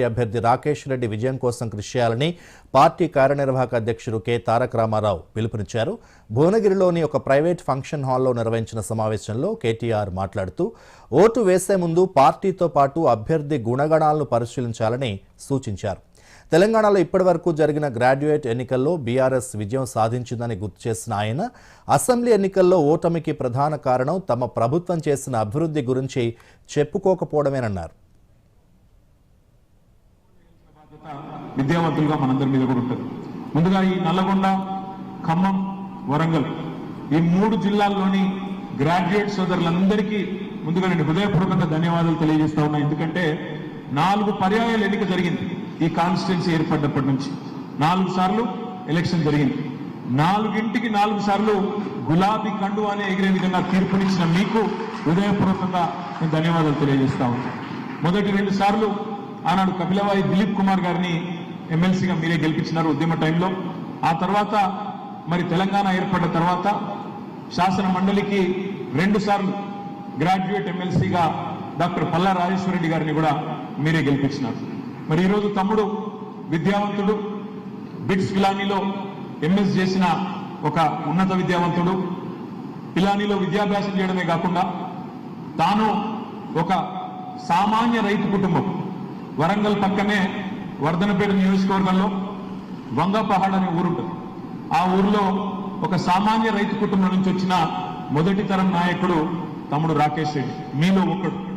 Party అభ్యర్థి రాకేష్ రెడ్డి విజయం కోసం కృషి చేయాలని పార్టీ కార్యనిర్వాహక అధ్యక్షుడు కె తారక రామారావు పిలుపునిచ్చారు. భువనగిరిలోని ఒక ప్రైవేట్ ఫంక్షన్ హాల్లో నిర్వహించిన సమావేశంలో కేటీఆర్ మాట్లాడుతూ ఓటు వేసే ముందు పార్టీతో పాటు అభ్యర్థి గుణగణాలను పరిశీలించాలని సూచించారు. తెలంగాణలో ఇప్పటివరకు జరిగిన గ్రాడ్యుయేట్ ఎన్నికల్లో బీఆర్ఎస్ విజయం సాధించిందని గుర్తు చేసిన ఆయన అసెంబ్లీ ఎన్నికల్లో ఓటమికి ప్రధాన కారణం తమ ప్రభుత్వం చేసిన అభివృద్ధి గురించి చెప్పుకోకపోవడమేనన్నారు. విద్యావంతులుగా మనందరి మీద కూడా ఉంటుంది. ముందుగా ఈ నల్లగొండ ఖమ్మం వరంగల్ ఈ మూడు జిల్లాల్లోని గ్రాడ్యుయేట్ సోదరులందరికీ ముందుగా నేను హృదయపూర్వకంగా ధన్యవాదాలు తెలియజేస్తా ఉన్నా. ఎందుకంటే నాలుగు పర్యాయాలు ఎన్నిక జరిగింది. ఈ కాన్స్టిట్యున్సీ ఏర్పడినప్పటి నుంచి నాలుగు సార్లు ఎలక్షన్ జరిగింది. నాలుగింటికి నాలుగు సార్లు గులాబీ కండు అనే ఎగిరే విధంగా తీర్పునిచ్చిన మీకు హృదయపూర్వకంగా నేను ధన్యవాదాలు తెలియజేస్తా ఉన్నాను మొదటి రెండు సార్లు ఆనాడు కపిలవాయి దిలీప్ కుమార్ గారిని ఎమ్మెల్సీగా మీరే గెలిపించినారు ఉద్యమ టైంలో. ఆ తర్వాత మరి తెలంగాణ ఏర్పడ్డ తర్వాత శాసన మండలికి రెండు సార్లు గ్రాడ్యుయేట్ ఎమ్మెల్సీగా డాక్టర్ పల్లా రాజేశ్వరరెడ్డి గారిని కూడా మీరే గెలిపించినారు. మరి ఈరోజు తమ్ముడు విద్యావంతుడు బిట్స్ పిలానీలో ఎంఎస్ చేసిన ఒక ఉన్నత విద్యావంతుడు. పిలానీలో విద్యాభ్యాసం చేయడమే కాకుండా తాను ఒక సామాన్య రైతు కుటుంబం. వరంగల్ పక్కనే వర్ధనపేట నియోజకవర్గంలో వంగపహాడ్ అనే ఊరుంటుంది. ఆ ఊరిలో ఒక సామాన్య రైతు కుటుంబం నుంచి వచ్చిన మొదటి తరం నాయకుడు తమ్ముడు రాకేష్ రెడ్డి. మీలో ఒకడు.